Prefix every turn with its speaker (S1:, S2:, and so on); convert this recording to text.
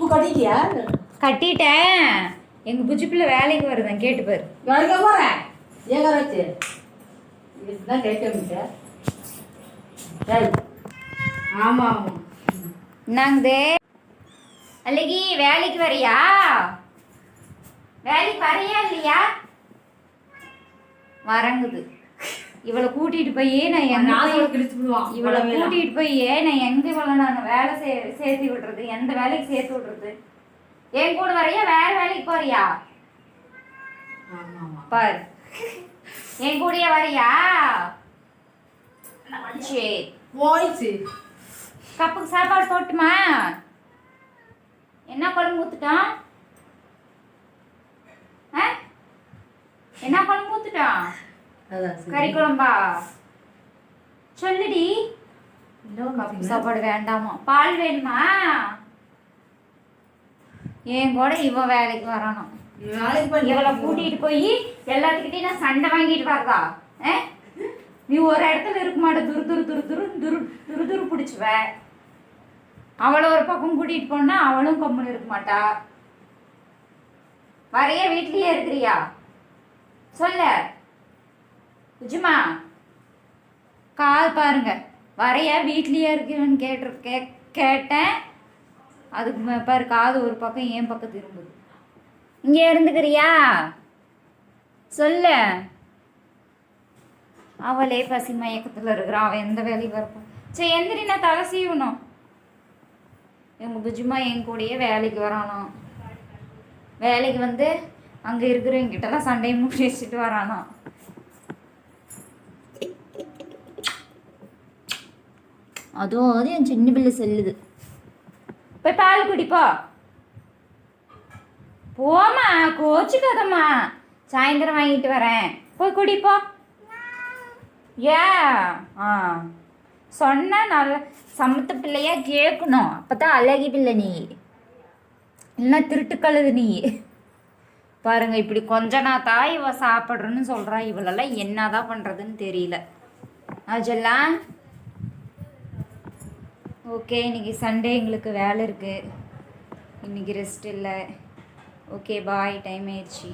S1: கட்டிட்டியா?
S2: கட்டிட்டேன். எங்க புஜி பிள்ளை வேலைக்கு வருதான் கேட்டு பாரு.
S1: வேலைக்கு போகிறேன் ஏங்க வச்சு? இதுதான் கேட்க சரி ஆமாம் ஆமாம்
S2: என்னங்குது அல்லகி வேலைக்கு வரியா? வேலைக்கு வரையா இல்லையா? வரங்குது. இவளை கூட்டிட்டு போய் நான் எங்க இவளை கூட்டிட்டு போய் நான் எங்க இவளை நான் வேலை சே சேர்த்து விடுறது? எந்த வேலைக்கு சேர்த்து விடுறது? என் கூட வரையா வேற வேலைக்கு போறியா? பாரு. என் கூடயே வரியா? சரி கப்புக்கு சாப்பாடு போட்டுமா என்ன குழம்பு ஊத்துட்டான்? என்ன குழம்பு ஊத்துட்டான். கறி குழம்பா சொல்லுடி. சாப்பாடு வேண்டாமா? பால் வேணுமா? என் கூட இவன் வேலைக்கு வரணும் இவளை கூட்டிட்டு போய் எல்லாத்துக்கிட்டையும் நான் சண்டை வாங்கிட்டு வரதா? நீ ஒரு இடத்துல இருக்க மாட்ட. துரு துரு துரு துரு துரு துரு துரு பிடிச்சுவ. அவளை ஒரு பக்கம் கூட்டிட்டு போனா அவளும் கம்முன்னு இருக்க மாட்டா. வரைய வீட்லயே இருக்கிறியா? சொல்ல. உஜுமா கால் பாருங்க. வரைய வீட்லேயே இருக்குன்னு கேட்டு கே கேட்டேன். அதுக்கு மே- பாரு காது ஒரு பக்கம் என் பக்கம் திரும்புது. இங்கே இருந்துக்கிறியா? சொல்லு. அவளே பசி மயக்கத்தில் இருக்கிறான் அவன் எந்த வேலைக்கு வரப்பான் சரி எந்திரி நான் தலை சீவணும். எங்கள் புஜுமா என் கூடயே வேலைக்கு வரானாம் வேலைக்கு வந்து அங்கே இருக்கிறவங்கிட்டலாம் சண்டையை முடிச்சுட்டு வரானாம் அதுவும் அது என் சின்ன பிள்ளை செல்லுது. போய் பால் குடிப்போ. போம்மா கோச்சுக்காதம்மா. சாயந்தரம் வாங்கிட்டு வரேன். போய் குடிப்போ. ஏ ஆ. சொன்ன நல்ல சமத்த பிள்ளையா கேட்கணும் அப்பதான் அழகி பிள்ளை நீ. இல்லைன்னா திருட்டுக்கழுது நீ. பாருங்க இப்படி கொஞ்ச நாத்தா இவ சாப்பிட்றேன்னு சொல்றா. இவளெல்லாம் என்னதான் பண்றதுன்னு தெரியல. அஜெல்லாம் ஓகே இன்னைக்கு சண்டே எங்களுக்கு வேலை இருக்குது இன்னைக்கு ரெஸ்ட் இல்லை. ஓகே பாய் டைம் ஆயிடுச்சு.